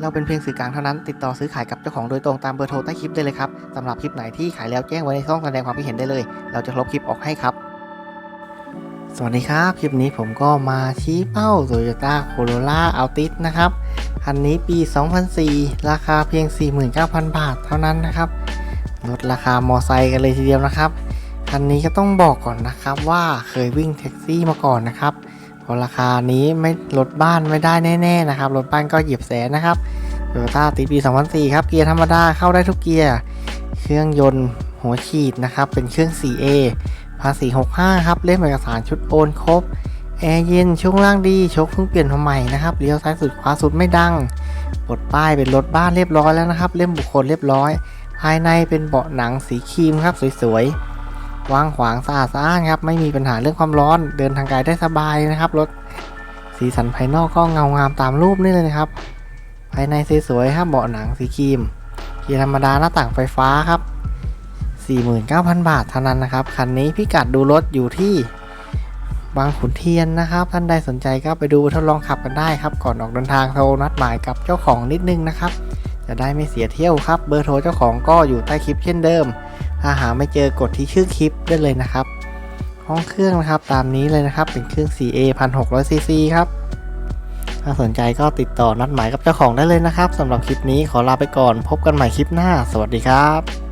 เราเป็นเพียงสื่อกลางเท่านั้น ติดต่อซื้อขายกับเจ้าของโดยตรงตามเบอร์โทรใต้คลิปได้เลยครับสำหรับคลิปไหนที่ขายแล้วแจ้งไว้ในช่องแสดงความคิดเห็นได้เลย เราจะลบคลิปออกให้ครับ สวัสดีครับ คลิปนี้ผมก็มาชี้เป้า Toyota Corolla Altis นะครับ คันนี้ปี 2004 ราคาเพียง 49,000 บาทเท่านั้นนะครับ ลดราคามอไซค์กันเลยทีเดียวนะครับ คันนี้ก็ต้องบอกก่อนนะครับว่าเคยวิ่งแท็กซี่มาก่อนนะครับ เพราะราคานี้ไม่ลดบ้านไม่ได้แน่ๆนะครับ รถบ้านก็เหยียบแสนนะครับโตโยต้าตีปี2004 ครับ เกียร์ธรรมดาเข้าได้ทุกเกียร์ เครื่องยนต์หัวฉีดนะครับ เป็นเครื่อง 4A ภาษี 65 ครับ เล่มเอกสารชุดโอนครบ แอร์เย็น ช่วงล่างดี โชคเพิ่งเปลี่ยนมาใหม่นะครับ เลี้ยวซ้ายสุดขวาสุดไม่ดังปลดป้ายเป็นรถบ้านเรียบร้อยแล้วนะครับ เล่มบุคคลเรียบร้อย ภายในเป็นเบาะหนังสีครีมครับสวยๆ วางขวางสะอาดสะอ้านครับไม่มีปัญหาเรื่องความร้อน เดินทางไกลได้สบายนะครับรถสีสันภายนอกก็เงางามตามรูปนี่เลยนะครับ ภายในสวยๆครับเบาะหนังสีครีมเกียร์ธรรมดาหน้าต่างไฟฟ้าครับ 49,000 บาทเท่านั้นนะครับ คันนี้พิกัดดูรถอยู่ที่บางขุนเทียนนะครับ ท่านใดสนใจก็ไปดูทดลองขับกันได้ครับ ก่อนออกเดินทางโทรนัดหมายกับเจ้าของนิดนึงนะครับ จะได้ไม่เสียเที่ยวครับ เบอร์โทรเจ้าของก็อยู่ใต้คลิปเช่นเดิม ถ้าหาไม่เจอกดที่ชื่อคลิปได้เลยนะครับ ห้องเครื่องนะครับตามนี้เลยนะครับเป็นเครื่อง 4A 1600 cc ครับ ถ้าสนใจก็ติดต่อนัดหมายกับเจ้าของได้เลยนะครับสำหรับคลิปนี้ขอลาไปก่อนพบกันใหม่คลิปหน้า สวัสดีครับ